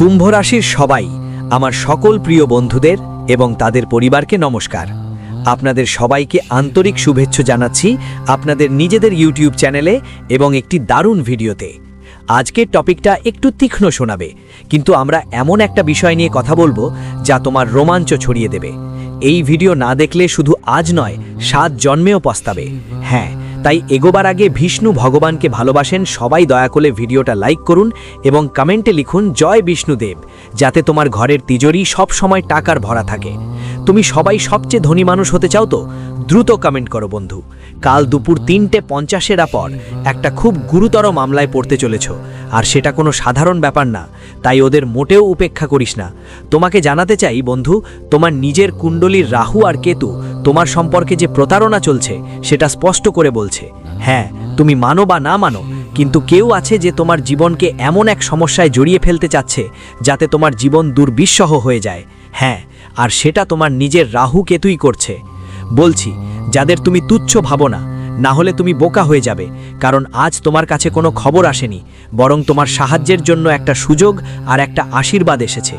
কুম্ভ রাশির সবাই, আমার সকল প্রিয় বন্ধুদের এবং তাদের পরিবারকে নমস্কার। আপনাদের সবাইকে আন্তরিক শুভেচ্ছা জানাচ্ছি আপনাদের নিজেদের ইউটিউব চ্যানেলে এবং একটি দারুণ ভিডিওতে। আজকের টপিকটা একটু তীক্ষ্ণ শোনাবে, কিন্তু আমরা এমন একটা বিষয় নিয়ে কথা বলব যা তোমার রোমাঞ্চ ছড়িয়ে দেবে। এই ভিডিও না দেখলে শুধু আজ নয়, সাত জন্মেও পস্তাবে। হ্যাঁ তাই এগোবার আগে বিষ্ণু ভগবানকে ভালোবাসেন। সবাই দয়া করে ভিডিওটা লাইক করুন এবং কমেন্টে লিখুন, জয় বিষ্ণুদেব যাতে তোমার ঘরের তিজোরি সব সময় টাকার ভরা থাকে। তুমি সবাই সবচেয়ে ধনী মানুষ হতে চাও তো? দ্রুত কমেন্ট করো বন্ধু। কাল দুপুর তিনটে পঞ্চাশের পর একটা খুব গুরুতর মামলায় পড়তে চলেছ। আর সেটা কোনো সাধারণ ব্যাপার না, তাই ওদের মোটেও উপেক্ষা করিস না। তোমাকে জানাতে চাই, বন্ধু, তোমার নিজের কুণ্ডলীর রাহু আর কেতু, তোমার সম্পর্কে যে প্রতারণা চলছে, সেটা স্পষ্ট করে বলছে। হ্যাঁ তুমি মানো বা না মানো, কিন্তু কেউ আছে যে তোমার জীবনকে এমন এক সমস্যায় জড়িয়ে ফেলতে চাচ্ছে, যাতে তোমার জীবন দুর্বিষহ হয়ে যায়। হ্যাঁ আর সেটা তোমার নিজের রাহু কেতুই করছে। বলছি, যাদের তুমি তুচ্ছ ভাবো না না হলে তুমি বোকা হয়ে যাবে, কারণ আজ তোমার কাছে কোনো খবর আসেনি, বরং তোমার সাহায্যের জন্য একটা সুযোগ আর একটা আশীর্বাদ এসেছে।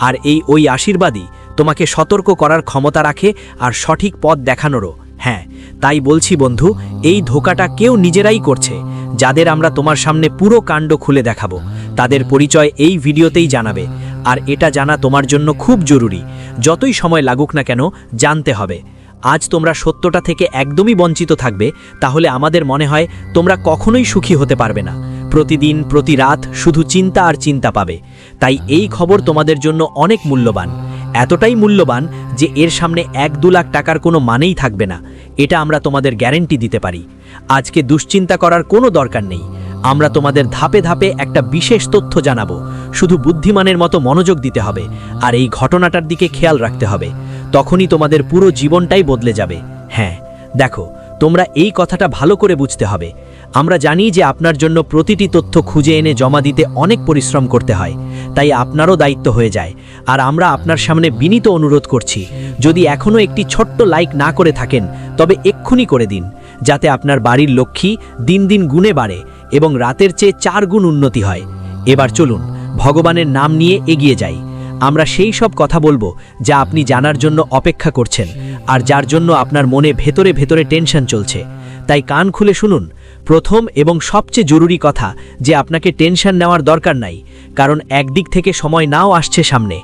আর এই ওই আশীর্বাদই তোমাকে সতর্ক করার ক্ষমতা রাখে আর সঠিক পথ দেখানোরও। হ্যাঁ তাই বলছি বন্ধু, এই ধোকাটা কেউ নিজেরাই করছে, যাদের আমরা তোমার সামনে পুরো কাণ্ড খুলে দেখাবো। তাদের পরিচয় এই ভিডিওতেই জানাবে, আর এটা জানা তোমার জন্য খুব জরুরি। যতই সময় লাগুক না কেন, জানতে হবে। আজ তোমরা সত্যটা থেকে একদমই বঞ্চিত থাকবে, তাহলে আমাদের মনে হয় তোমরা কখনোই সুখী হতে পারবে না। প্রতিদিন, প্রতি রাত শুধু চিন্তা আর চিন্তা পাবে। তাই এই খবর তোমাদের জন্য অনেক মূল্যবান। এতটাই মূল্যবান যে এর সামনে এক দু লাখ টাকার কোনো মানেই থাকবে না। এটা আমরা তোমাদের গ্যারেন্টি দিতে পারি। আজকে দুশ্চিন্তা করার কোনো দরকার নেই। আমরা তোমাদের ধাপে ধাপে একটা বিশেষ তথ্য জানাব। শুধু বুদ্ধিমানের মতো মনোযোগ দিতে হবে। আর এই ঘটনাটার দিকে খেয়াল রাখতে হবে। তখনই তোমাদের পুরো জীবনটাই বদলে যাবে। হ্যাঁ দেখো, তোমরা এই কথাটা ভালো করে বুঝতে হবে। আমরা জানি যে আপনার জন্য প্রতিটি তথ্য খুঁজে এনে জমা দিতে অনেক পরিশ্রম করতে হয়, তাই আপনারও দায়িত্ব হয়ে যায়। আর আমরা আপনার সামনে বিনীত অনুরোধ করছি, যদি এখনও একটি ছোট্ট লাইক না করে থাকেন, তবে এক্ষুনি করে দিন, যাতে আপনার বাড়ির লক্ষ্মী দিন দিন গুণে বাড়ে এবং রাতের চেয়ে চার গুণ উন্নতি হয়। এবার চলুন, ভগবানের নাম নিয়ে এগিয়ে যাই। আমরা সেই সব কথা বলব যা আপনি জানার জন্য অপেক্ষা করছেন আর যার জন্য আপনার মনে ভেতরে ভেতরে টেনশন চলছে। তাই কান খুলে শুনুন। প্রথম এবং সবচেয়ে জরুরি কথা যে আপনাকে টেনশন নেওয়ার দরকার নাই, কারণ একদিক থেকে সময় নাও আসছে সামনে।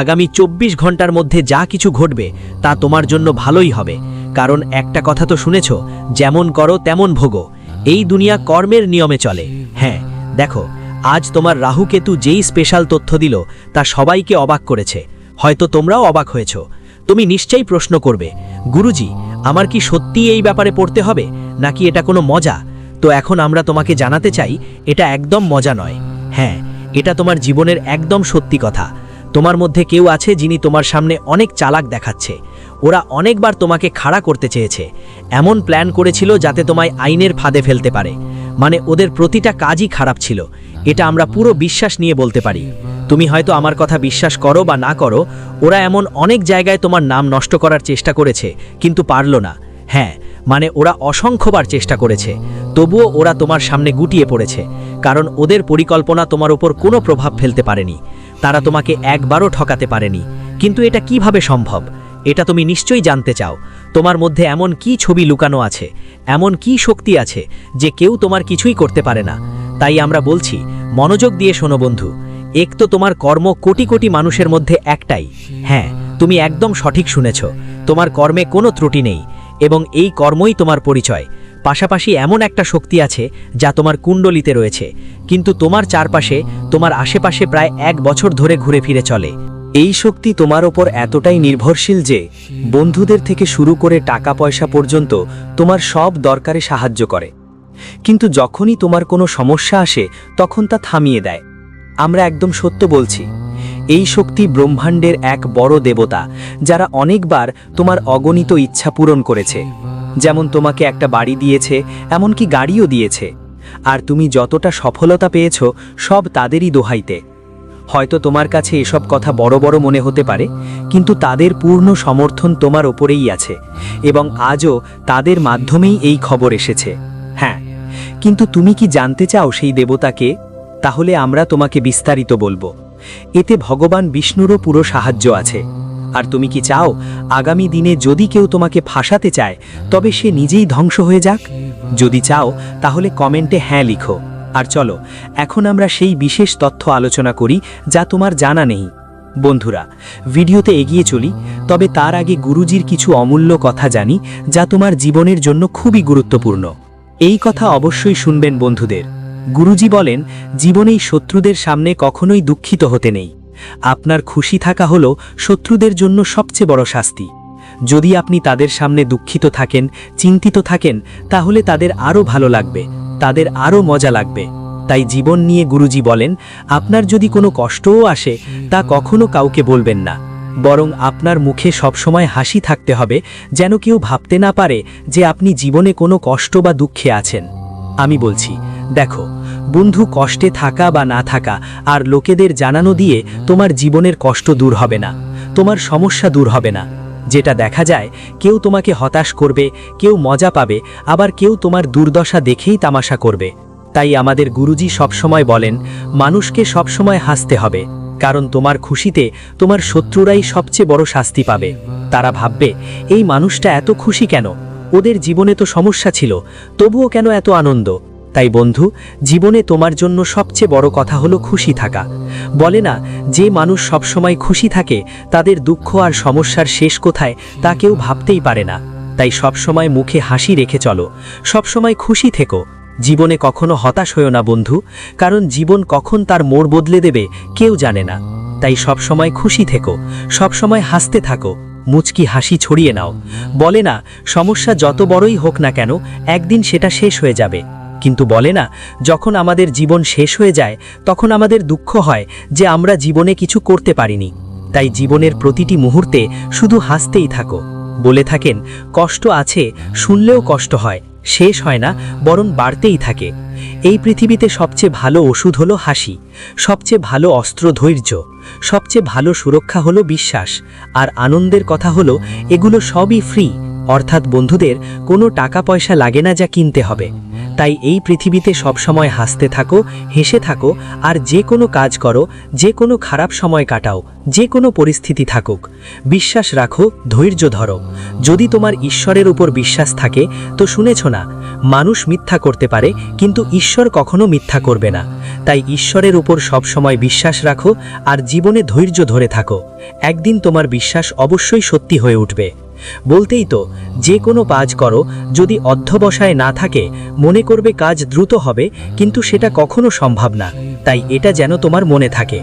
আগামী চব্বিশ ঘণ্টার মধ্যে যা কিছু ঘটবে তা তোমার জন্য ভালোই হবে। কারণ একটা কথা তো শুনেছ, যেমন করো তেমন ভোগো। এই দুনিয়া কর্মের নিয়মে চলে। হ্যাঁ দেখো আজ তোমার রাহুকেতু যেই স্পেশাল তথ্য দিল, তা সবাইকে অবাক করেছে। হয়তো তোমরাও অবাক হয়েছ। তুমি নিশ্চয়ই প্রশ্ন করবে, গুরুজি, আমার কি সত্যি এই ব্যাপারে পড়তে হবে, নাকি এটা কোনো মজা? তো এখন আমরা তোমাকে জানাতে চাই, এটা একদম মজা নয়। হ্যাঁ এটা তোমার জীবনের একদম সত্যি কথা। তোমার মধ্যে কেউ আছে যিনি তোমার সামনে অনেক চালাক দেখাচ্ছে। ওরা অনেকবার তোমাকে খাড়া করতে চেয়েছে। এমন প্ল্যান করেছিল যাতে তোমায় আইনের ফাঁদে ফেলতে পারে। মানে ওদের প্রতিটা কাজই খারাপ ছিল। এটা আমরা পুরো বিশ্বাস নিয়ে বলতে পারি। তুমি হয়তো আমার কথা বিশ্বাস করো বা না করো, ওরা এমন অনেক জায়গায় তোমার নাম নষ্ট করার চেষ্টা করেছে, কিন্তু পারল না। হ্যাঁ মানে ওরা অসংখ্যবার চেষ্টা করেছে। তবুও ওরা তোমার সামনে গুটিয়ে পড়েছে। কারণ ওদের পরিকল্পনা তোমার উপর কোনো প্রভাব ফেলতে পারেনি। তারা তোমাকে একবারও ঠকাতে পারেনি। কিন্তু এটা কীভাবে সম্ভব? এটা তুমি নিশ্চয়ই জানতে চাও। তোমার মধ্যে এমন কি ছবি লুকানো আছে? এমন কি শক্তি আছে যে কেউ তোমার কিছুই করতে পারে না? তাই আমরা বলছি, মনোযোগ দিয়ে শোনো বন্ধু। এক তো তোমার কর্ম কোটি কোটি মানুষের মধ্যে একটাই। হ্যাঁ তুমি একদম সঠিক শুনেছ। তোমার কর্মে কোনো ত্রুটি নেই এবং এই কর্মই তোমার পরিচয়। পাশাপাশি এমন একটা শক্তি আছে যা তোমার কুণ্ডলিতে রয়েছে, কিন্তু তোমার চারপাশে তোমার আশেপাশে প্রায় এক বছর ধরে ঘুরে ফিরে চলে। এই শক্তি তোমার ওপর এতটাই নির্ভরশীল যে বন্ধুদের থেকে শুরু করে টাকা পয়সা পর্যন্ত তোমার সব দরকারে সাহায্য করে। কিন্তু যখনই তোমার কোনো সমস্যা আসে, তখন তা থামিয়ে দেয়। আমরা একদম সত্য বলছি, এই শক্তি ব্রহ্মাণ্ডের এক বড় দেবতা, যারা অনেকবার তোমার অগণিত ইচ্ছা পূরণ করেছে। যেমন তোমাকে একটা বাড়ি দিয়েছে, এমনকি গাড়িও দিয়েছে। আর তুমি যতটা সফলতা পেয়েছ, সব তাদেরই দোহাইতে। হয়তো তোমার কাছে এসব কথা বড় বড় মনে হতে পারে, কিন্তু তাদের পূর্ণ সমর্থন তোমার ওপরেই আছে, এবং আজও তাদের মাধ্যমেই এই খবর এসেছে। হ্যাঁ কিন্তু তুমি কি জানতে চাও সেই দেবতাকে? তাহলে আমরা তোমাকে বিস্তারিত বলব। এতে ভগবান বিষ্ণুরও পুরো সাহায্য আছে। আর তুমি কি চাও, আগামী দিনে যদি কেউ তোমাকে ফাঁসাতে চায়, তবে সে নিজেই ধ্বংস হয়ে যাক? যদি চাও, তাহলে কমেন্টে হ্যাঁ লিখো। আর চলো, এখন আমরা সেই বিশেষ তথ্য আলোচনা করি যা তোমার জানা নেই। বন্ধুরা, ভিডিওতে এগিয়ে চলি, তবে তার আগে গুরুজির কিছু অমূল্য কথা জানি, যা তোমার জীবনের জন্য খুবই গুরুত্বপূর্ণ। এই কথা অবশ্যই শুনবেন বন্ধুদের। গুরুজি বলেন, জীবনেই শত্রুদের সামনে কখনোই দুঃখিত হতে নেই। আপনার খুশি থাকা হলো শত্রুদের জন্য সবচেয়ে বড় শাস্তি। যদি আপনি তাদের সামনে দুঃখিত থাকেন, চিন্তিত থাকেন, তাহলে তাদের আরও ভালো লাগবে, তাদের আরও মজা লাগবে। তাই জীবন নিয়ে গুরুজি বলেন, আপনার যদি কোনো কষ্টও আসে, তা কখনো কাউকে বলবেন না। বরং আপনার মুখে সবসময় হাসি থাকতে হবে, যেন কেউ ভাবতে না পারে যে আপনি জীবনে কোনো কষ্ট বা দুঃখে আছেন। আমি বলছি, দেখো বন্ধু কষ্টে থাকা বা না থাকা, আর লোকেদের জানানো দিয়ে তোমার জীবনের কষ্ট দূর হবে না, তোমার সমস্যা দূর হবে না। যেটা দেখা যায়, কেউ তোমাকে হতাশ করবে, কেউ মজা পাবে, আবার কেউ তোমার দুর্দশা দেখেই তামাশা করবে। তাই আমাদের গুরুজি সবসময় বলেন, মানুষকে সবসময় হাসতে হবে, কারণ তোমার খুশিতে তোমার শত্রুরাই সবচেয়ে বড় শাস্তি পাবে। তারা ভাববে, এই মানুষটা এত খুশি কেন? ওদের জীবনে তো সমস্যা ছিল, তবুও কেন এত আনন্দ? তাই বন্ধু, জীবনে তোমার জন্য সবচেয়ে বড় কথা হলো খুশি থাকা। বলে না, যে মানুষ সবসময় খুশি থাকে, তাদের দুঃখ আর সমস্যার শেষ কোথায় তা কেউ ভাবতেই পারে না। তাই সবসময় মুখে হাসি রেখে চলো। সবসময় খুশি থেকো। জীবনে কখনো হতাশ হয়েও না বন্ধু, কারণ জীবন কখন তার মোড় বদলে দেবে কেউ জানে না। তাই সবসময় খুশি থেকো। সবসময় হাসতে থাকো। মুচকি হাসি ছড়িয়ে নাও। বলে না, সমস্যা যত বড়ই হোক না কেন, একদিন সেটা শেষ হয়ে যাবে। কিন্তু বলে না, যখন আমাদের জীবন শেষ হয়ে যায়, তখন আমাদের দুঃখ হয় যে আমরা জীবনে কিছু করতে পারিনি। তাই জীবনের প্রতিটি মুহূর্তে শুধু হাসতেই থাকো। বলে থাকেন, কষ্ট আছে, শুনলেও কষ্ট হয়, শেষ হয় না, বরং বাড়তেই থাকে। এই পৃথিবীতে সবচেয়ে ভালো ওষুধ হলো হাসি, সবচেয়ে ভালো অস্ত্র ধৈর্য, সবচেয়ে ভালো সুরক্ষা হলো বিশ্বাস, আর আনন্দের কথা হলো, এগুলো সবই ফ্রি, অর্থাৎ বন্ধুদের কোনো টাকা পয়সা লাগে না যা কিনতে হবে। তাই এই পৃথিবীতে সবসময় হাসতে থাকো, হেসে থাকো, আর যে কোনো কাজ করো, যে কোনো খারাপ সময় কাটাও, যে কোনো পরিস্থিতি থাকুক। বিশ্বাস রাখো, ধৈর্য ধরো। যদি তোমার ঈশ্বরের উপর বিশ্বাস থাকে, তো শুনেছ না, মানুষ মিথ্যা করতে পারে, কিন্তু ঈশ্বর কখনো মিথ্যা করবে না। তাই ঈশ্বরের উপর সবসময় বিশ্বাস রাখো, আর জীবনে ধৈর্য ধরে থাকো। একদিন তোমার বিশ্বাস অবশ্যই সত্যি হয়ে উঠবে। বলতেই তো, যে কোনো কাজ করো, যদি অধ্যবসায় না থাকে, মনে করবে কাজ দ্রুত হবে, কিন্তু সেটা কখনো সম্ভব না, তাই এটা যেন তোমার মনে থাকে।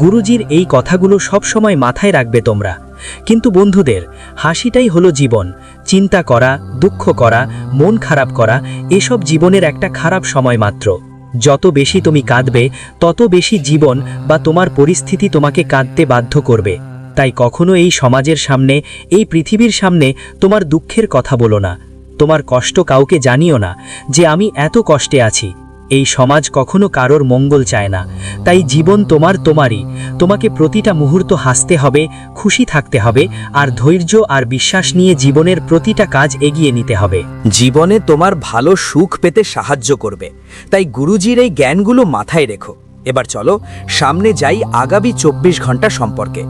গুরুজির এই কথাগুলো সব সময় মাথায় রাখবে তোমরা। কিন্তু বন্ধুদের, হাসিটাই হলো জীবন, চিন্তা করা, দুঃখ করা, মন খারাপ করা, এসব জীবনের একটা খারাপ সময় মাত্র। যত বেশি তুমি কাঁদবে, তত বেশি জীবন বা তোমার পরিস্থিতি তোমাকে কাঁদতে বাধ্য করবে। তাই কখনো এই সমাজের সামনে, এই পৃথিবীর সামনে তোমার দুঃখের কথা বলো না। তোমার কষ্ট কাউকে জানিও না যে আমি এত কষ্টে আছি। এই সমাজ কখনো কারোর মঙ্গল চায় না। তাই জীবন তোমার তোমারই। তোমাকে প্রতিটা মুহূর্ত হাসতে হবে, খুশি থাকতে হবে, আর ধৈর্য আর বিশ্বাস নিয়ে জীবনের প্রতিটা কাজ এগিয়ে নিতে হবে। জীবনে তোমার ভালো সুখ পেতে সাহায্য করবে। তাই গুরুজির এই জ্ঞানগুলো মাথায় রেখো। এবার চলো সামনে যাই আগামী চব্বিশ ঘণ্টা সম্পর্কে।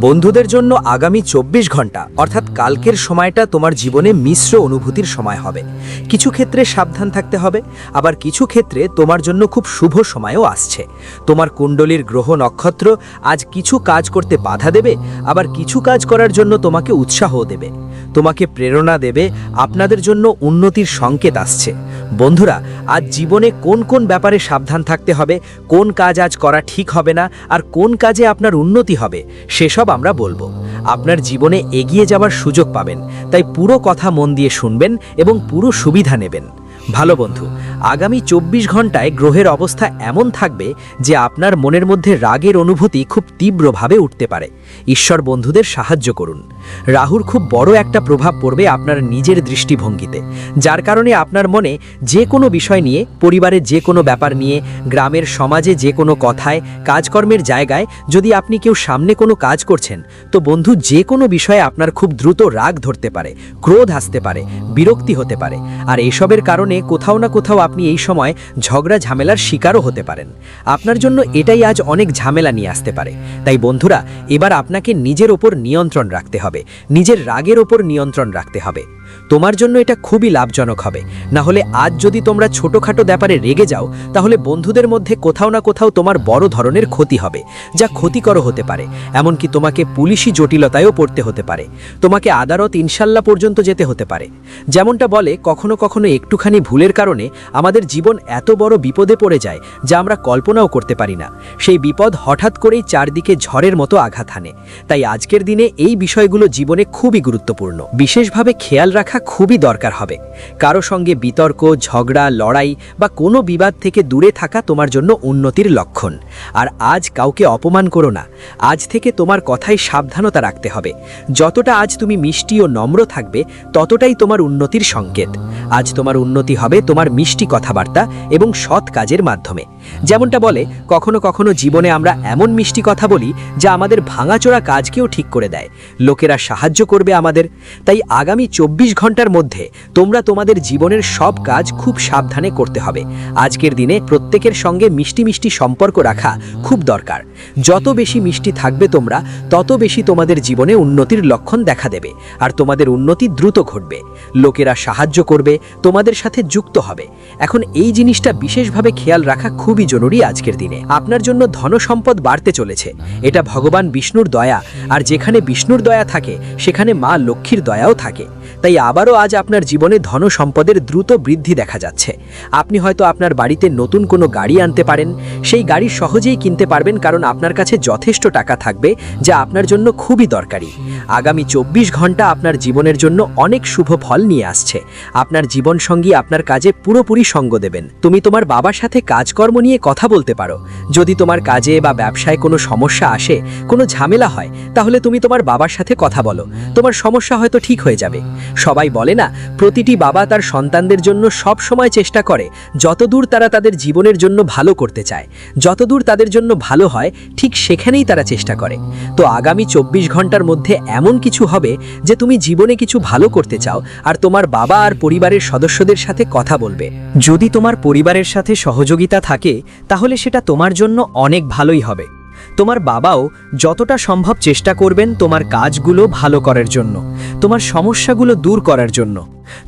বন্ধুদের জন্য আগামী চব্বিশ ঘণ্টা, অর্থাৎ কালকের সময়টা তোমার জীবনে মিশ্র অনুভূতির সময় হবে। কিছু ক্ষেত্রে সাবধান থাকতে হবে, আবার কিছু ক্ষেত্রে তোমার জন্য খুব শুভ সময়ও আসছে। তোমার কুণ্ডলীর গ্রহ নক্ষত্র আজ কিছু কাজ করতে বাধা দেবে, আবার কিছু কাজ করার জন্য তোমাকে উৎসাহ দেবে। তোমাকে প্রেরণা দেবে, আপনাদের জন্য উন্নতির সংকেত আসছে। বন্ধুরা, আজ জীবনে কোন কোন ব্যাপারে সাবধান থাকতে হবে, কোন কাজ আজ করা ঠিক হবে না আর কোন কাজে আপনার উন্নতি হবে, সেসব আমরা বলব। আপনার জীবনে এগিয়ে যাওয়ার সুযোগ পাবেন, তাই পুরো কথা মন দিয়ে শুনবেন এবং পুরো সুবিধা নেবেন। ভালো বন্ধু, আগামী চব্বিশ ঘন্টায় গ্রহের অবস্থা এমন থাকবে যে আপনার মনের মধ্যে রাগের অনুভূতি খুব তীব্রভাবে উঠতে পারে। ঈশ্বর বন্ধুদের সাহায্য করুন। রাহুর খুব বড় একটা প্রভাব পড়বে আপনার নিজের দৃষ্টিভঙ্গিতে, যার কারণে আপনার মনে যে কোনো বিষয় নিয়ে, পরিবারের যে কোনো ব্যাপার নিয়ে, গ্রামের সমাজে যে কোনো কথায়, কাজকর্মের জায়গায় যদি আপনি কেউ সামনে কোনো কাজ করছেন, তো বন্ধু যে কোনো বিষয়ে আপনার খুব দ্রুত রাগ ধরতে পারে, ক্রোধ আসতে পারে, বিরক্তি হতে পারে। আর এসবের কারণে কোথাও না কোথাও আপনি এই সময় ঝগড়া ঝামেলার শিকারও হতে পারেন। আপনার জন্য এটাই আজ অনেক ঝামেলা নিয়ে আসতে পারে। তাই বন্ধুরা, এবার আপনাকে নিজের ওপর নিয়ন্ত্রণ রাখতে হবে। নিজের রাগের ওপর নিয়ন্ত্রণ রাখতে হবে। তোমার জন্য এটা খুবই লাভজনক হবে। না হলে আজ যদি তোমরা ছোটোখাটো ব্যাপারে রেগে যাও, তাহলে বন্ধুদের মধ্যে কোথাও না কোথাও তোমার বড় ধরনের ক্ষতি হবে, যা ক্ষতিকর হতে পারে। এমনকি তোমাকে পুলিশি জটিলতায়ও পড়তে হতে পারে। তোমাকে আদালত ইনশাল্লাহ পর্যন্ত যেতে হতে পারে। যেমনটা বলে, কখনো কখনো একটুখানি ভুলের কারণে আমাদের জীবন এত বড় বিপদে পড়ে যায়, যা আমরা কল্পনাও করতে পারি না। সেই বিপদ হঠাৎ করেই চারদিকে ঝড়ের মতো আঘাত হানে। তাই আজকের দিনে এই বিষয়গুলো জীবনে খুবই গুরুত্বপূর্ণ। বিশেষভাবে খেয়াল রাখা খুবই দরকার হবে। কারও সঙ্গে বিতর্ক, ঝগড়া, লড়াই বা কোনো বিবাদ থেকে দূরে থাকা তোমার জন্য উন্নতির লক্ষণ। আর আজ কাউকে অপমান করো না। আজ থেকে তোমার কথায় সাবধানতা রাখতে হবে। যতটা আজ তুমি মিষ্টি ও নম্র থাকবে, ততটাই তোমার উন্নতির সংকেত। আজ তোমার উন্নতি হবে তোমার মিষ্টি কথাবার্তা এবং সৎ কাজের মাধ্যমে। যেমনটা বলে, কখনো কখনো জীবনে আমরা এমন মিষ্টি কথা বলি যা আমাদের ভাঙাচোরা কাজকেও ঠিক করে দেয়। লোকেরা সাহায্য করবে আমাদের। তাই আগামী চব্বিশ ঘণ্টার মধ্যে তোমরা তোমাদের জীবনের সব কাজ খুব সাবধানে করতে হবে। আজকের দিনে প্রত্যেকের সঙ্গে মিষ্টি মিষ্টি সম্পর্ক রাখা খুব দরকার। যত বেশি মিষ্টি থাকবে তোমরা, তত বেশি তোমাদের জীবনে উন্নতির লক্ষণ দেখা দেবে আর তোমাদের উন্নতি দ্রুত ঘটবে। লোকেরা সাহায্য করবে, তোমাদের সাথে যুক্ত হবে। এখন এই জিনিসটা বিশেষভাবে খেয়াল রাখা খুবই জরুরি আজকের দিনে। আপনার জন্য ধনসম্পদ বাড়তে চলেছে। এটা ভগবান বিষ্ণুর দয়া, আর যেখানে বিষ্ণুর দয়া থাকে, সেখানে মা লক্ষ্মীর দয়াও থাকে। তাই আবারও আজ আপনার জীবনে ধন সম্পদের দ্রুত বৃদ্ধি দেখা যাচ্ছে। আপনি হয়তো আপনার বাড়িতে নতুন কোনো গাড়ি আনতে পারেন, সেই গাড়ি সহজেই কিনতে পারবেন কারণ আপনার কাছে যথেষ্ট টাকা থাকবে, যা আপনার জন্য খুবই দরকারি। আগামী চব্বিশ ঘণ্টা আপনার জীবনের জন্য অনেক শুভ ফল নিয়ে আসছে। আপনার জীবনসঙ্গী আপনার কাজে পুরোপুরি সঙ্গ দেবেন। তুমি তোমার বাবার সাথে কাজকর্ম নিয়ে কথা বলতে পারো। যদি তোমার কাজে বা ব্যবসায় কোনো সমস্যা আসে, কোনো ঝামেলা হয়, তাহলে তুমি তোমার বাবার সাথে কথা বলো। তোমার সমস্যা হয়তো ঠিক হয়ে যাবে। সবাই বলে না, প্রতিটি বাবা তার সন্তানদের জন্য সব সময় চেষ্টা করে, যতদূর তারা তাদের জীবনের জন্য ভালো করতে চায়, যতদূর তাদের জন্য ভালো হয়, ঠিক সেখানেই তারা চেষ্টা করে। তো আগামী চব্বিশ ঘণ্টার মধ্যে এমন কিছু হবে যে তুমি জীবনে কিছু ভালো করতে চাও, আর তোমার বাবা আর পরিবারের সদস্যদের সাথে কথা বলবে। যদি তোমার পরিবারের সাথে সহযোগিতা থাকে, তাহলে সেটা তোমার জন্য অনেক ভালোই হবে। তোমার বাবাও যতটা সম্ভব চেষ্টা করবেন তোমার কাজগুলো ভালো করার জন্য, তোমার সমস্যাগুলো দূর করার জন্য।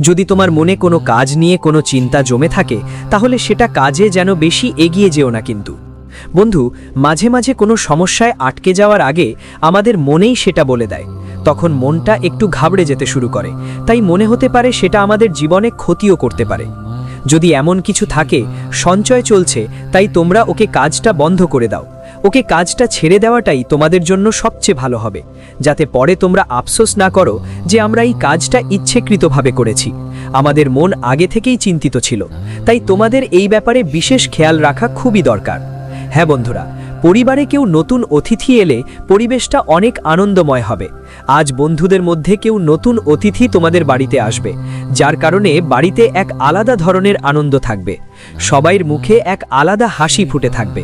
যদি তোমার মনে কোনো কাজ নিয়ে কোনো চিন্তা জমে থাকে, তাহলে সেটা কাজে যেন বেশি এগিয়ে যেও না কিন্তু। বন্ধু, মাঝে মাঝে কোনো সমস্যায় আটকে যাওয়ার আগে আমাদের মনেই সেটা বলে দেয়। তখন মনটা একটু ঘাবড়ে যেতে শুরু করে। তাই মনে হতে পারে সেটা আমাদের জীবনে ক্ষতিও করতে পারে। যদি এমন কিছু থাকে, সঞ্চয় চলছে, তাই তোমরা ওকে কাজটা বন্ধ করে দাও। ওকে কাজটা ছেড়ে দেওয়াটাই তোমাদের জন্য সবচেয়ে ভালো হবে, যাতে পরে তোমরা আফসোস না করো যে আমরা এই কাজটা ইচ্ছেকৃতভাবে করেছি। আমাদের মন আগে থেকেই চিন্তিত ছিল, তাই তোমাদের এই ব্যাপারে বিশেষ খেয়াল রাখা খুবই দরকার। হ্যাঁ বন্ধুরা, পরিবারে কেউ নতুন অতিথি এলে পরিবেশটা অনেক আনন্দময় হবে। আজ বন্ধুদের মধ্যে কেউ নতুন অতিথি তোমাদের বাড়িতে আসবে, যার কারণে বাড়িতে এক আলাদা ধরনের আনন্দ থাকবে। সবাইয়ের মুখে এক আলাদা হাসি ফুটে থাকবে।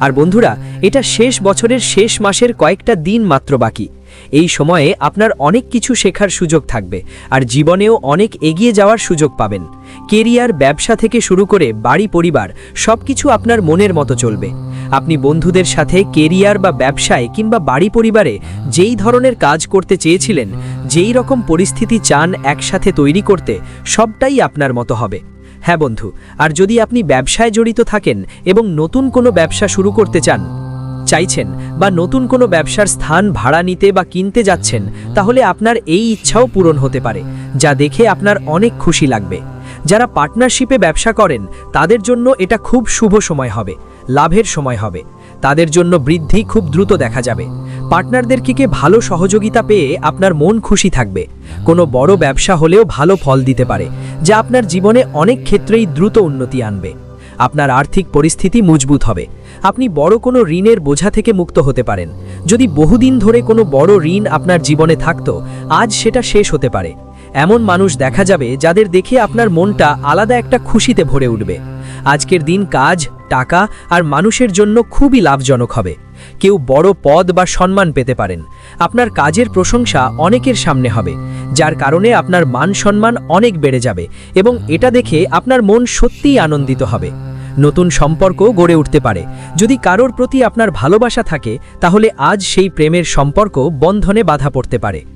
আর বন্ধুরা, এটা শেষ বছরের শেষ মাসের কয়েকটা দিন মাত্র বাকি। এই সময়ে আপনার অনেক কিছু শেখার সুযোগ থাকবে আর জীবনেও অনেক এগিয়ে যাওয়ার সুযোগ পাবেন। কেরিয়ার, ব্যবসা থেকে শুরু করে বাড়ি, পরিবার সব কিছু আপনার মনের মতো চলবে। আপনি বন্ধুদের সাথে কেরিয়ার বা ব্যবসায় কিংবা বাড়ি, পরিবারে যেই ধরনের কাজ করতে চেয়েছিলেন, যেই রকম পরিস্থিতি চান একসাথে তৈরি করতে, সবটাই আপনার মতো হবে। হ্যাঁ বন্ধু, আর যদি আপনি ব্যবসায় জড়িত থাকেন এবং নতুন কোনো ব্যবসা শুরু করতে চান, চাইছেন বা নতুন কোনো ব্যবসার স্থান ভাড়া নিতে বা কিনতে যাচ্ছেন, তাহলে আপনার এই ইচ্ছাও পূরণ হতে পারে, যা দেখে আপনার অনেক খুশি লাগবে। যারা পার্টনারশিপে ব্যবসা করেন, তাদের জন্য এটা খুব শুভ সময় হবে, লাভের সময় হবে। তাদের জন্য বৃদ্ধি খুব দ্রুত দেখা যাবে। পার্টনারদের থেকে ভালো সহযোগিতা পেয়ে আপনার মন খুশি থাকবে। কোনো বড় ব্যবসা হলেও ভালো ফল দিতে পারে, যা আপনার জীবনে অনেক ক্ষেত্রেই দ্রুত উন্নতি আনবে। আপনার আর্থিক পরিস্থিতি মজবুত হবে। আপনি বড় কোনো ঋণের বোঝা থেকে মুক্ত হতে পারেন। যদি বহুদিন ধরে কোনো বড় ঋণ আপনার জীবনে থাকতো, আজ সেটা শেষ হতে পারে। এমন মানুষ দেখা যাবে যাদের দেখে আপনার মনটা আলাদা একটা খুশিতে ভরে উঠবে। আজকের দিন কাজ, টাকা আর মানুষের জন্য খুবই লাভজনক হবে। কেউ বড় পদ বা সম্মান পেতে পারেন। আপনার কাজের প্রশংসা অনেকের সামনে হবে, যার কারণে আপনার মান সম্মান অনেক বেড়ে যাবে এবং এটা দেখে আপনার মন সত্যিই আনন্দিত হবে। নতুন সম্পর্ক গড়ে উঠতে পারে। যদি কারোর প্রতি আপনার ভালোবাসা থাকে, তাহলে আজ সেই প্রেমের সম্পর্ক বন্ধনে বাধা পড়তে পারে।